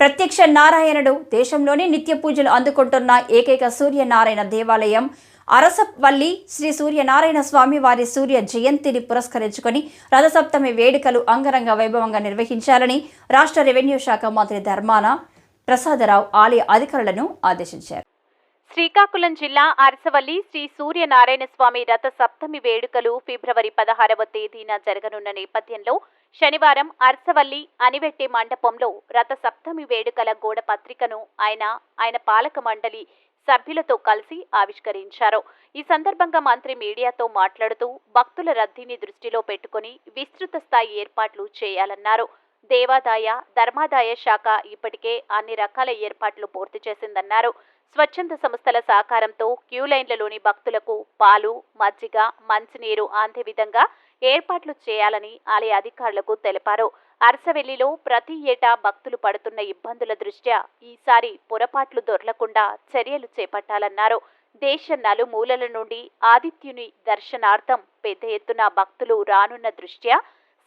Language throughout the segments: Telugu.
ప్రత్యక్ష నారాయణుడు దేశంలోనే నిత్య పూజలు అందుకుంటున్న ఏకైక సూర్యనారాయణ దేవాలయం అరసవల్లి శ్రీ సూర్యనారాయణ స్వామి వారి సూర్య జయంతిని పురస్కరించుకొని రథసప్తమి వేడుకలు అంగరంగ వైభవంగా నిర్వహించాలని రాష్ట్ర రెవెన్యూ శాఖ మంత్రి ధర్మాన ప్రసాదరావు ఆలయ అధికారులను ఆదేశించారు. శ్రీకాకుళం జిల్లా అరసవల్లి శ్రీ సూర్యనారాయణ స్వామి రథ సప్తమి వేడుకలు ఫిబ్రవరి పదహారవ తేదీన జరగనున్న నేపథ్యంలో శనివారం అరసవల్లి అనివెట్టే మండపంలో రథ సప్తమి వేడుకల గోడ పత్రికను ఆయన ఆయన పాలక మండలి సభ్యులతో కలిసి ఆవిష్కరించారు. ఈ సందర్భంగా మంత్రి మీడియాతో మాట్లాడుతూ భక్తుల రద్దీని దృష్టిలో పెట్టుకుని విస్తృత స్థాయి ఏర్పాట్లు చేయాలన్నారు. దేవాదాయ ధర్మాదాయ శాఖ ఇప్పటికే అన్ని రకాల ఏర్పాట్లు పూర్తి చేసిందన్నారు. స్వచ్ఛంద సంస్థల సహకారంతో క్యూ లైన్లలోని భక్తులకు పాలు మజ్జిగ మంచినీరు అందే విధంగా ఏర్పాట్లు చేయాలని ఆలయ అధికారులకు తెలిపారు. అరసవెల్లిలో ప్రతి ఏటా భక్తులు పడుతున్న ఇబ్బందుల దృష్ట్యా ఈసారి పొరపాట్లు దొరలకుండా చర్యలు చేపట్టాలన్నారు. దేశ నలుమూలల నుండి ఆదిత్యుని దర్శనార్థం పెద్ద ఎత్తున భక్తులు రానున్న దృష్ట్యా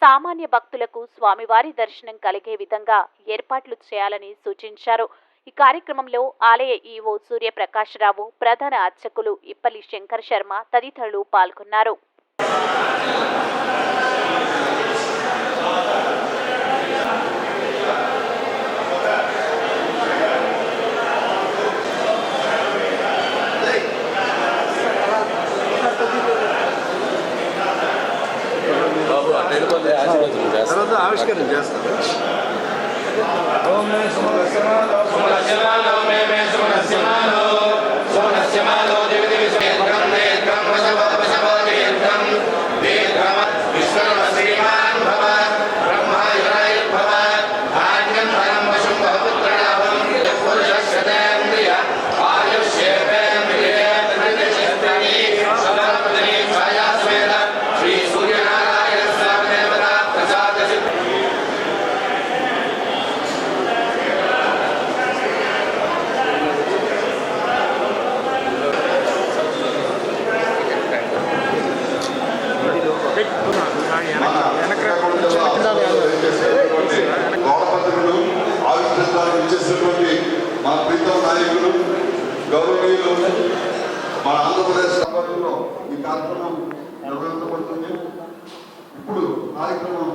సామాన్య భక్తులకు స్వామివారి దర్శనం కలిగే విధంగా ఏర్పాట్లు చేయాలని సూచించారు. ఈ కార్యక్రమంలో ఆలయ ఈవో సూర్యప్రకాశరావు ప్రధాన అర్చకులు ఇప్పలి శంకర్ శర్మ తదితరులు పాల్గొన్నారు. తర్వాత ఆవిష్కరణ చేస్తారు గౌరవపత్రులు ఆవిష్కరించడానికి ఇచ్చేసినటువంటి మన ప్రీతం నాయకులు గౌరవనీయులు మన ఆంధ్రప్రదేశ్ సభలో ఈ కార్యక్రమం నిర్వహించబడుతుంది. ఇప్పుడు కార్యక్రమం